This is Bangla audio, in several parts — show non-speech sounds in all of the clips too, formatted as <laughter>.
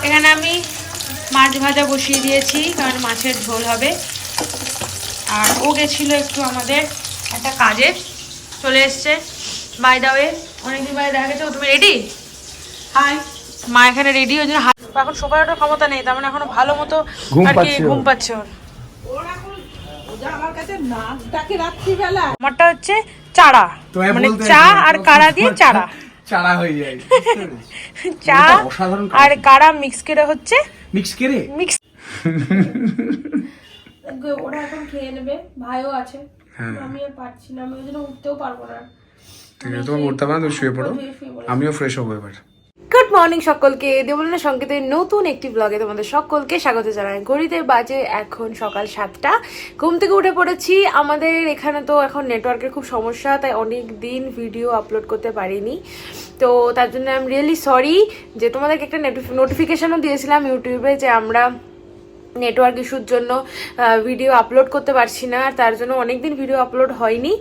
এখানে আমি মাছ ভাজা বসিয়ে দিয়েছি কারণ মাছের ঝোল হবে। আর ও গেছিল একটু আমাদের একটা কাজে চলে এসছে। বাই দা ওয়ে অনেকদিন বাইরে দেখা গেছে ও তুমি রেডি হাই মা এখানে রেডি ওই জন্য হাত- এখন সবার ওঠার ক্ষমতা নেই তার মানে এখনও ভালো মতো আর কি ঘুম পাচ্ছে ওর। আমারটা হচ্ছে চারা। মানে চা আর কাড়া দিয়ে চারা। চারা হয়ে যায় চা আর কারা মিক্স করে হচ্ছে? মিক্স করে? মিক্স ওরা এখন খেয়ে নেবে ভাইও আছে। হ্যাঁ। আমি আর পারছি না আমি ওই জন্য উঠতেও পারব না। ঠিক আছে তোমার উঠতে পারো তুমি শুয়ে পড়ো। আমিও ফ্রেশ হব এবার। গুড মর্নিং সকলকে। দেবলীনা সংকেতের নতুন একটি ব্লগে তোমাদের সকলকে স্বাগত জানাই। ঘড়িতে বাজে এখন সকাল সাতটা। ঘুম থেকে উঠে পড়েছি। আমাদের এখানে তো এখন নেটওয়ার্কের খুব সমস্যা, তাই অনেক দিন ভিডিও আপলোড করতে পারিনি। তো তার জন্য আমি রিয়েলি সরি যে তোমাদেরকে একটা নোটিফিকেশানও দিয়েছিলাম ইউটিউবে যে আমরা নেটওয়ার্ক ইস্যুর জন্য ভিডিও আপলোড করতে পারছি না, আর তার জন্য অনেক দিন ভিডিও আপলোড হয়নি।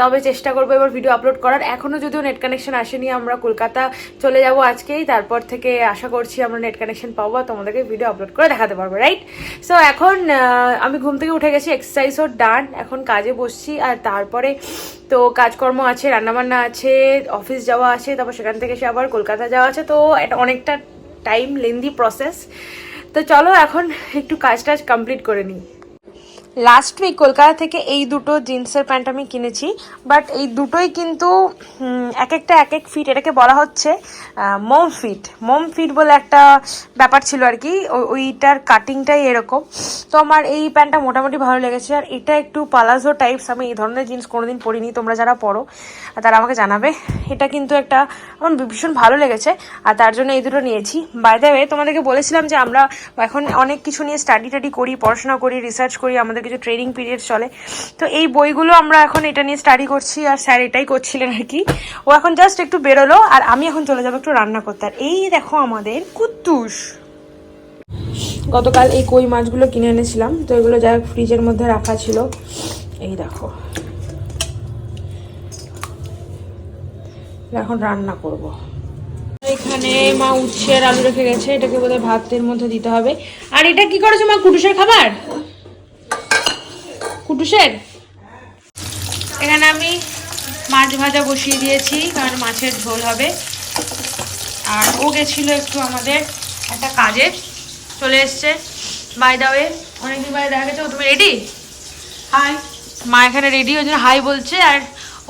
তবে চেষ্টা করব এবার ভিডিও আপলোড করার। এখনও যদিও নেট কানেকশন আসেনি, আমরা কলকাতা চলে যাব আজকেই। তারপর থেকে আশা করছি আমরা নেট কানেকশন পাবো আর তোমাদেরকে ভিডিও আপলোড করে দেখাতে পারব রাইট সো এখন আমি ঘুম থেকে উঠে গেছি এক্সারসাইজও ডান এখন কাজে বসছি, আর তারপরে তো কাজকর্ম আছে, রান্নাবান্না আছে অফিস যাওয়া আছে, তারপর সেখান থেকে সে আবার কলকাতা যাওয়া আছে। তো এটা অনেকটা টাইম লেন্দি প্রসেস তো চলো এখন একটু কাজ টাজ কমপ্লিট করে নিই। লাস্ট উইক কলকাতা থেকে এই দুটো জিন্সের প্যান্ট আমি কিনেছি বাট এই দুটোই কিন্তু এক একটা এক এক ফিট এটাকে বলা হচ্ছে মোম ফিট মোম ফিট বলে একটা ব্যাপার ছিল আর কি ওইটার কাটিংটাই এরকম। তো আমার এই প্যান্টটা মোটামুটি ভালো লেগেছে, আর এটা একটু পালাজো টাইপস আমি এই ধরনের জিন্স কোনোদিন পরিনি, তোমরা যারা পরো, তারা আমাকে জানাবে। এটা কিন্তু একটা, আমার ভীষণ ভালো লেগেছে, আর তার জন্য এই দুটো নিয়েছি। বাই দ্য ওয়ে তোমাদেরকে বলেছিলাম যে আমরা এখন অনেক কিছু নিয়ে স্টাডি টাডি করি, পড়াশোনা করি রিসার্চ করি আমাদের কিছু ট্রেনিং পিরিয়ড চলে। তো এই বইগুলো আমরা এখন এটা নিয়ে স্টাডি করছি আর স্যার এটাই করছিলেন আর কি। ও এখন জাস্ট একটু বেরোলো আর আমি এখন চলে যাব একটু রান্না করতে। আর এই দেখো আমাদের কুত্তুস। গতকাল এই কই মাছগুলো কিনে এনেছিলাম। তো এগুলো হোক ফ্রিজের মধ্যে রাখা ছিল। এই দেখো। এখন রান্না করব। এখানে মা উচ্ছে আলু রেখে গেছে। এটাকে বোধহয় ভাতের মধ্যে দিতে হবে। আর এটা কি করেছ মা? কুটুসের খাবার? কুটুসের এখানে আমি মাছ ভাজা বসিয়ে দিয়েছি কারণ মাছের ঝোল হবে। আর ও গেছিল একটু আমাদের একটা কাজে চলে এসছে। বাই দা ওয়ে অনেকদিন বাইরে দেখা গেছে ও তুমি রেডি হাই মা এখানে রেডি ওই জন্য হাই বলছে আর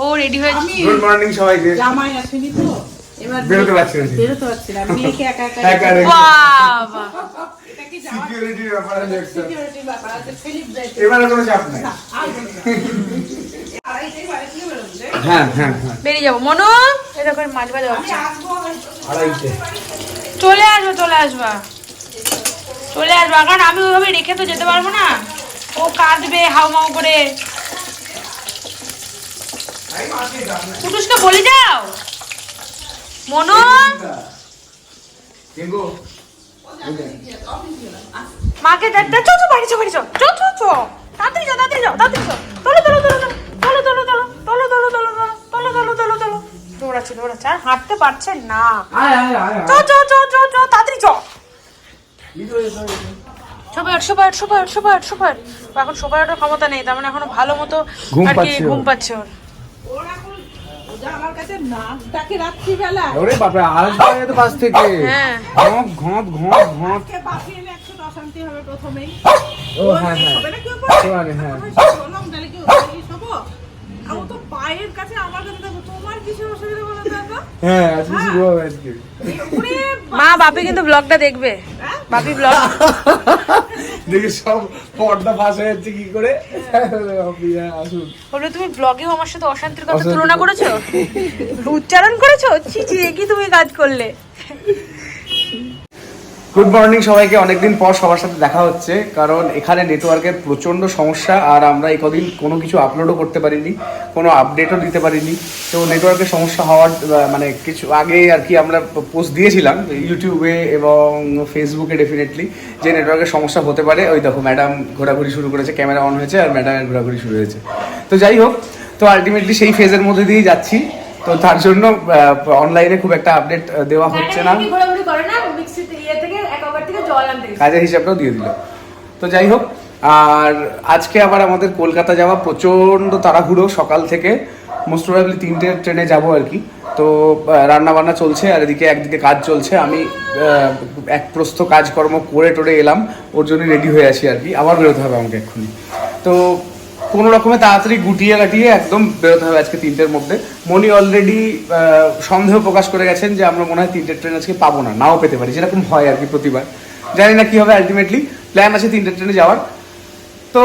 ও রেডি হয়েছে। গুড মর্নিং সবাইকে। জামাই আসেনি তো। এবার বেরোতে পারছি না বেরোতে পারছি না মেয়েকে একা একা একা বাবা। এটা কি জামাই সিকিউরিটির ব্যাপার আছে সিকিউরিটি ব্যাপার আছে সেলিব্রেট এবারে কোনো চাপ নাই। আড়াইটাই বাড়ি থেকে বেরোবে হ্যাঁ হ্যাঁ হ্যাঁ। বেরিয়ে যাব। মনো এরকম মাছ আড়াইটে। চলে আসব চলে আসবা। চলে আসবা কারণ আমি ওইভাবে রেখে তো যেতে পারব না। ও কাঁদবে হাউ মাউ করে। কুটুসকে বলে যাও। মনো মাকে দেখ দেখ, চো চো বাড়ি চো বাড়ি চো চো চো চো তাড়াতাড়ি যাও তাড়াতাড়ি যাও তাড়াতাড়ি যাও তোলো তোলো তোলো তোলো তোলো তোলো তোলো তোলো তোলো তোলো তোলো তোলো তোলো তোলো দৌড়াচ্ছে দৌড়াচ্ছে আর হাঁটতে পারছে না আয় আয় আয় চো চো চো চো চো তাড়াতাড়ি চো সবাই আট সবাই আট সবাই আট সবাই আট সবাই এখন সবাই ওঠার ক্ষমতা নেই তার মানে এখনও ভালো মতো আর কি ঘুম পাচ্ছে ওর কাছে নাচ ডাকে রাত্রিবেলা ওরে বাপরে আজ বাজে তো পাশ থেকে। হ্যাঁ। ঘঁট ঘঁট ঘঁট ঘঁট। কে বাপিয়ে এনে একশো হবে প্রথমেই। ও হ্যাঁ হ্যাঁ। হবে না কি উপরে? হ্যাঁ। বললাম তাহলে কি ওখানে কি শোবো? তো পায়ের কাছে আমার কাছে দেখো তোমার কিসের অসুবিধা বলো তো হ্যাঁ আজকে শুরু হবে আজকে। মা বাপি কিন্তু ব্লগটা দেখবে। বাপি ব্লগ <laughs> দেখি সব পর্দা ফাঁস হয়ে যাচ্ছে কি করে? আসুন। বলবে তুমি ব্লগেও আমার সাথে অশান্তির কথা তুলনা করেছ? উচ্চারণ করেছ? ছি ছি কি তুমি কাজ করলে? গুড মর্নিং সবাইকে, অনেকদিন পর সবার সাথে দেখা হচ্ছে, কারণ এখানে নেটওয়ার্কের প্রচণ্ড সমস্যা, আর আমরা এই কদিন কোনো কিছু আপলোডও করতে পারিনি, কোনো আপডেটও দিতে পারিনি। তো নেটওয়ার্কের সমস্যা হওয়ার মানে কিছু আগে আর কি আমরা পোস্ট দিয়েছিলাম ইউটিউবে এবং ফেসবুকে ডেফিনেটলি যে নেটওয়ার্কের সমস্যা হতে পারে। ওই দেখো ম্যাডাম ঘোরাঘুরি শুরু করেছে ক্যামেরা অন হয়েছে, আর ম্যাডামের ঘোরাঘুরি শুরু হয়েছে। তো যাই হোক, তো আলটিমেটলি সেই ফেজের মধ্যে দিয়েই যাচ্ছি। তো তার জন্য অনলাইনে খুব একটা আপডেট দেওয়া হচ্ছে না। ঘোরাঘুরি করে না? ইয়ে থেকে কাজের হিসাবটাও দিয়ে দিল। তো যাই হোক, আর আজকে আবার আমাদের কলকাতা যাওয়া প্রচণ্ড তাড়াহুড়ো সকাল থেকে। মোস্ট প্রবাবলি তিনটে ট্রেনে যাব আর কি। তো রান্না বান্না চলছে আর এদিকে একদিকে কাজ চলছে। আমি এক প্রস্থ কাজকর্ম করে টোরে এলাম। ওর জন্য রেডি হয়ে আছি আর কি। আবার বেরোতে হবে আমাকে এক্ষুনি। তো, কোনো রকমে তাড়াতাড়ি গুটিয়ে গাটিয়ে একদম বেরোতে হবে আজকে তিনটের মধ্যে। মনি অলরেডি সন্দেহ প্রকাশ করে গেছেন যে আমরা মনে হয় তিনটের ট্রেন আজকে পাবো না। নাও পেতে পারি, যেরকম হয় আর কি প্রতিবার। জানি না কি হবে আলটিমেটলি প্ল্যান আছে তিনটে ট্রেনে যাওয়ার। তো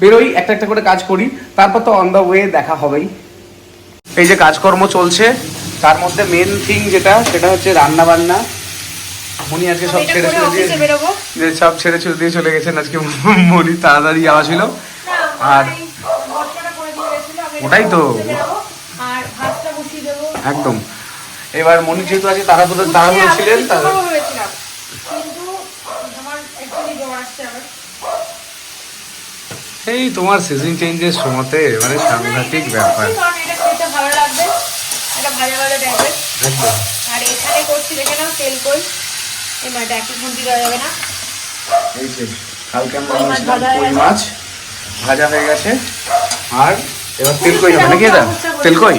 বেরোই একটা একটা করে কাজ করি। তারপর তো অন দ্য ওয়ে দেখা হবেই। এই যে কাজকর্ম চলছে তার মধ্যে মেন থিং যেটা সেটা হচ্ছে রান্না বান্না মনি আজকে সব ছেড়ে দিয়ে যে সব ছেড়ে ছেড়ে দিয়ে চলে গেছেন আজকে মনি তাড়াতাড়ি যাওয়া ছিল আর ওটাই তো। একদম। এবার মনি যেহেতু আছে তাড়াহুড়ো তাড়াহুড়ো ছিলেন তার করব ভেবেছিলাম। কিন্তু আমার actually জ্বর আসছে আবার। এই তোমার সিজন চেঞ্জের সময়তে মানে সাংঘাতিক ব্যাপার। কারণ এটা খেতে ভালো লাগবে। এটা ভাজা ভাজা টাইপের আর এখানে করছি দেখে নাও তেল কই। এই মাটা একটু খুন্তি দেওয়া যাবে না। এই যে কালকে আমরা কই মাছ বানিয়েছিলাম কই মাছ ভাজা হয়ে গেছে। আর এবার তেল কই হবে নাকি এটা? তেল কই?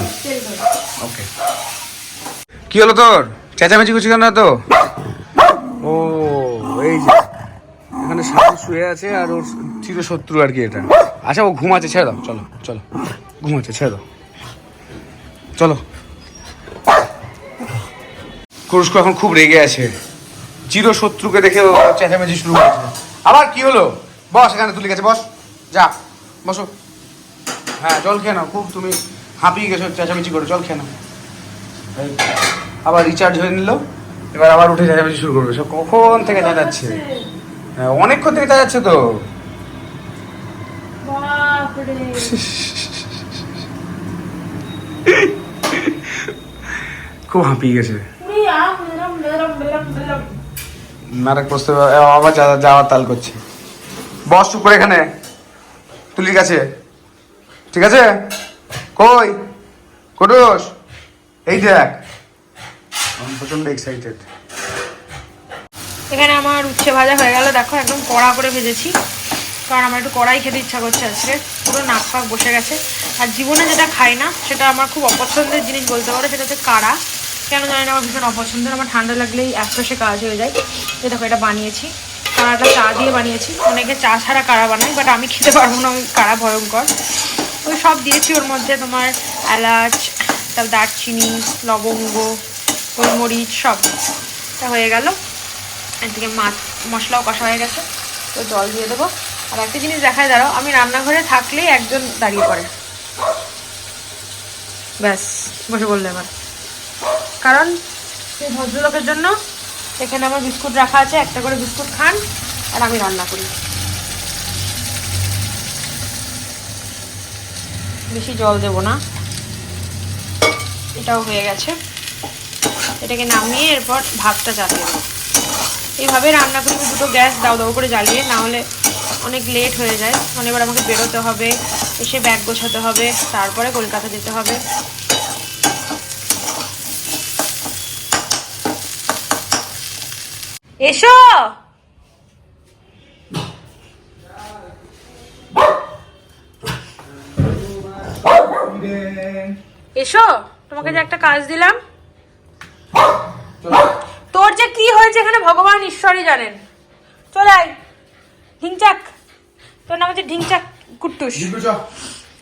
ওকে। কি হলো তোর? চেঁচামেচি করছি কেন তো ও এই যে। এখানে সাধু শুয়ে আছে আর ওর চিরশত্রু আর কি এটা। আচ্ছা ও ঘুমাচ্ছে, ছেড়ে দাও, চলো চলো। ঘুমাচ্ছে, ছেড়ে দাও। চলো। কুরুস্কো এখন খুব রেগে আছে। চিরশত্রুকে দেখে ও চেঁচামেচি শুরু করেছে। আবার কি হলো? বস, এখানে তুলে গেছে, বস। যা, বসো। হ্যাঁ জল খেয়ে নাও। খুব তুমি হাঁপিয়ে গেছো, চেঁচামেচি করে, জল খেয়ে নাও। আবার রিচার্জ হয়ে নিল। এবার আবার উঠে চেঁচামেচি শুরু করবে। সব কখন থেকে চেঁচাচ্ছে? অনেকক্ষণ থেকে যাচ্ছে তো। খুব হাঁপিয়ে গেছে। নাটক প্রস্তুত আবার যাওয়ার তাল করছে। বস চুপ করে এখানে। তুলির কাছে। ঠিক আছে? কই? কটুস? এই দেখ। আমি প্রচণ্ড এক্সাইটেড এখানে আমার উচ্ছে ভাজা হয়ে গেল। দেখো, একদম কড়া করে ভেজেছি। কারণ আমার একটু কড়াই খেতে ইচ্ছা করছে আজকে। পুরো নাক ফাক বসে গেছে। আর জীবনে যেটা খাই না, সেটা আমার খুব অপছন্দের জিনিস বলতে পারো, সেটা হচ্ছে কাড়া। কেন জানি না, আমার ভীষণ অপছন্দের। আমার ঠান্ডা লাগলেই একপাশে কাজ হয়ে যায়। এই দেখো, এটা বানিয়েছি। কাড়াটা চা দিয়ে বানিয়েছি। অনেকে চা ছাড়া কাড়া বানাই বাট আমি খেতে পারব না, ওই কাড়া ভয়ঙ্কর। ওই সব দিয়েছি ওর মধ্যে তোমার এলাচ, তারপর দারচিনি, লবঙ্গ, গোলমরিচ, সব। তা হয়ে গেল। এদিকে মাছ, মশলাও কষা হয়ে গেছে। তো জল দিয়ে দেবো। আর একটা জিনিস দেখায়, দাঁড়াও, আমি রান্নাঘরে থাকলেই একজন দাঁড়িয়ে পড়ে। ব্যাস, বসে বললে এবার। কারণ সেই ভদ্রলোকের জন্য এখানে আমার বিস্কুট রাখা আছে, একটা করে বিস্কুট খান, আর আমি রান্না করি। বেশি জল দেবো না। এটাও হয়ে গেছে। এটাকে নামিয়ে এরপর ভাতটা চাপিয়ে দেবো। এইভাবে রান্না করি দুটো গ্যাস দাও দাও করে জ্বালিয়ে, না হলে অনেক লেট হয়ে যায়। এবার আমাকে বেরোতে হবে, এসে ব্যাগ গোছাতে হবে, তারপরে কলকাতা যেতে হবে। এসো! এসো, তোমাকে যে একটা কাজ দিলাম। তোর যে কি হয়েছে এখানে ভগবান ঈশ্বরই জানেন। চলে আয়। ঢিংচাক। তোর নাম হচ্ছে ঢিংচাক কুট্টুস।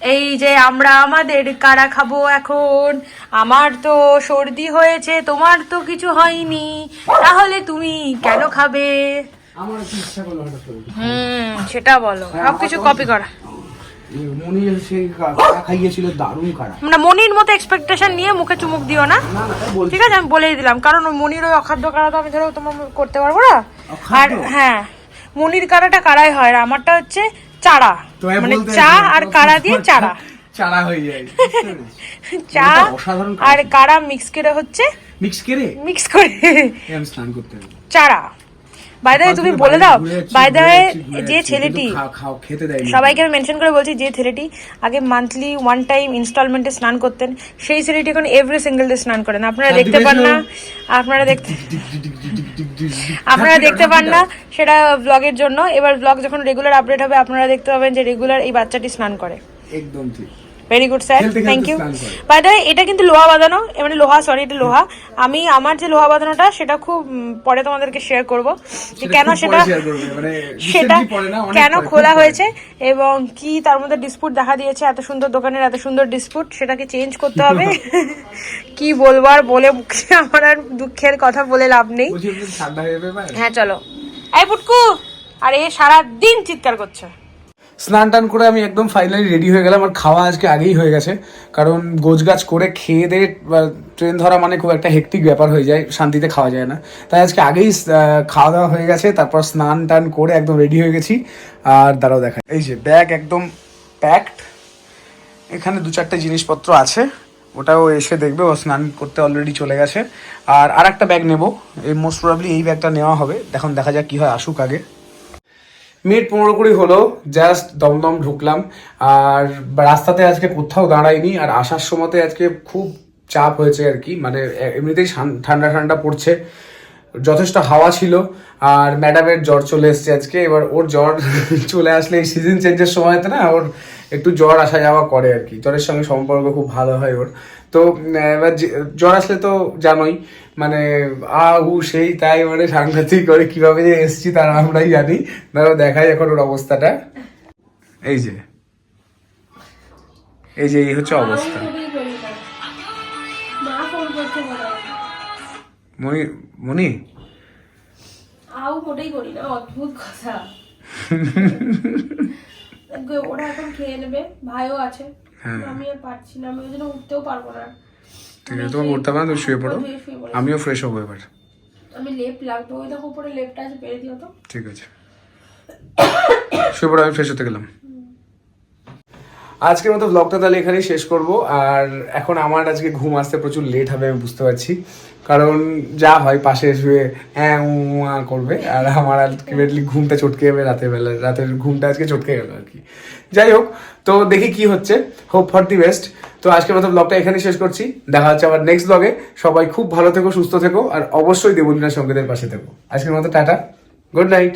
এই যে আমরা আমাদের কারা খাব এখন? আমার তো সর্দি হয়েছে তোমার তো কিছু হয়নি। তাহলে তুমি কেন খাবে? হুম সেটা বলো। সব কিছু কপি করা। মনি সেই খাইয়েছিল দারুণ কাড়া মানে মনির মতো এক্সপেকটেশন নিয়ে মুখে চুমুক দিও না? ঠিক আছে আমি বলেই দিলাম কারণ ওই মনির ওই অখাদ্য কাড়া তো আমি ধরো তোমার করতে পারব না? আর হ্যাঁ মনির কাড়াটা কাড়াই হয় আর আমারটা হচ্ছে চারা। মানে চা আর কাড়া <laughs> দিয়ে চারা। চারা হয়ে যায়। <laughs> চা। আর কাড়া মিক্স করে হচ্ছে? মিক্স করে? মিক্স করে। আমি স্নান করতে চারা। বাই দ্য তুমি বলে দাও বাই দ্য যে ছেলেটি সবাইকে আমি মেনশন করে বলছি যে ছেলেটি আগে মান্থলি ওয়ান টাইম ইনস্টলমেন্টে স্নান করতেন সেই ছেলেটি এখন এভরি সিঙ্গেল ডে স্নান করেন। আপনারা দেখতে পান না আপনারা দেখতে আপনারা দেখতে পান না সেটা ব্লগের জন্য। এবার ব্লগ যখন রেগুলার আপডেট হবে আপনারা দেখতে পাবেন যে রেগুলার এই বাচ্চাটি স্নান করে। একদম ঠিক। Very good sir thank you. Bye এটা কিন্তু লোহা বাঁধানো মানে লোহা সরি এটা লোহা। আমি আমার যে লোহা বাঁধানোটা সেটা খুব পরে তোমাদেরকে শেয়ার করব। যে কেন সেটা মানে সেটা কেন খোলা হয়েছে এবং কি তার মধ্যে ডিসপুট দেখা দিয়েছে এত সুন্দর দোকানের এত সুন্দর ডিসপুট সেটাকে চেঞ্জ করতে হবে? <laughs> কি বলব আর বলে মুখে আমার আর দুঃখের কথা বলে লাভ নেই। ঠান্ডা হয়ে চলো। এই পুটকু আর এ সারা দিন চিৎকার করছে। স্নান টান করে আমি একদম ফাইনালি রেডি হয়ে গেলাম, আর খাওয়া আজকে আগেই হয়ে গেছে। কারণ গোছগাছ করে খেয়ে দিয়ে ট্রেন ধরা মানে খুব একটা হেক্টিক ব্যাপার হয়ে যায়, শান্তিতে খাওয়া যায় না। তাই আজকে আগেই খাওয়া দাওয়া হয়ে গেছে, তারপর স্নান টান করে একদম রেডি হয়ে গেছি, আর দাঁড়াও দেখা এই যে ব্যাগ একদম প্যাকড এখানে দু চারটে জিনিসপত্র আছে, ওটাও এসে দেখবে, ও স্নান করতে অলরেডি চলে গেছে। আর আর একটা ব্যাগ নেব, এই মোস্ট প্রবাবলি এই ব্যাগটা নেওয়া হবে, এখন দেখা যাক কী হয়, আসুক আগে। মিনিট পনেরো কুড়ি হলো জাস্ট দমদম ঢুকলাম। আর রাস্তাতে আজকে কোথাও দাঁড়াইনি, আর আসার সময়তে আজকে খুব চাপ হয়েছে আর কি। মানে এমনিতেই ঠান্ডা ঠান্ডা পড়ছে। যথেষ্ট হাওয়া ছিল, আর ম্যাডামের জ্বর চলে এসছে আজকে। এবার ওর জ্বর <laughs> চলে আসলে এই সিজন চেঞ্জের সময়তে না, ওর একটু জ্বর আসা যাওয়া করে আর কি। জ্বরের সঙ্গে সম্পর্ক খুব ভালো হয় ওর। তো এবার জ্বর আসলে তো জানোই মানে আ উ সেই তাই মানে সাংঘাতিক করে কীভাবে যে এসছি তারা আমরাই জানি। ধরো দেখাই এখন ওর অবস্থাটা। এই যে। এই যে এই হচ্ছে অবস্থা। মনি মনি? আউ মোটেই করি না অদ্ভুত কথা। ওরা এখন খেয়ে নেবে ভাইও আছে। হ্যাঁ। আমি আর পারছি না আমি ওই জন্য উঠতেও পারব না। ঠিক আছে তোমার উঠতে পারো তুমি শুয়ে পড়ো। আমিও ফ্রেশ হব এবার। আমি লেপ লাগবো ওই দেখো উপরে লেপটা আছে পেরে দিও তো। ঠিক আছে। শুয়ে পড়ো আমি ফ্রেশ হতে গেলাম। আজকের মতো ব্লগটা তাহলে এখানেই শেষ করব। আর এখন আমার আজকে ঘুম আসতে প্রচুর লেট হবে, আমি বুঝতে পারছি। কারণ যা হয়, পাশে শুয়ে হ্যাঁ করবে। আর আমার আলটিমেটলি ঘুমটা চটকে যাবে রাতের বেলা, রাতের ঘুমটা আজকে চটকে গেল আর কি। যাই হোক, তো দেখি কি হচ্ছে। হোপ ফর দি বেস্ট তো আজকের মতো ব্লগটা এখানেই শেষ করছি। দেখা হচ্ছে আবার নেক্সট ব্লগে সবাই খুব ভালো থেকো, সুস্থ থেকো। আর অবশ্যই দেবলীনা সঙ্গীতের পাশে থেকো। আজকের মতো টাটা। Good night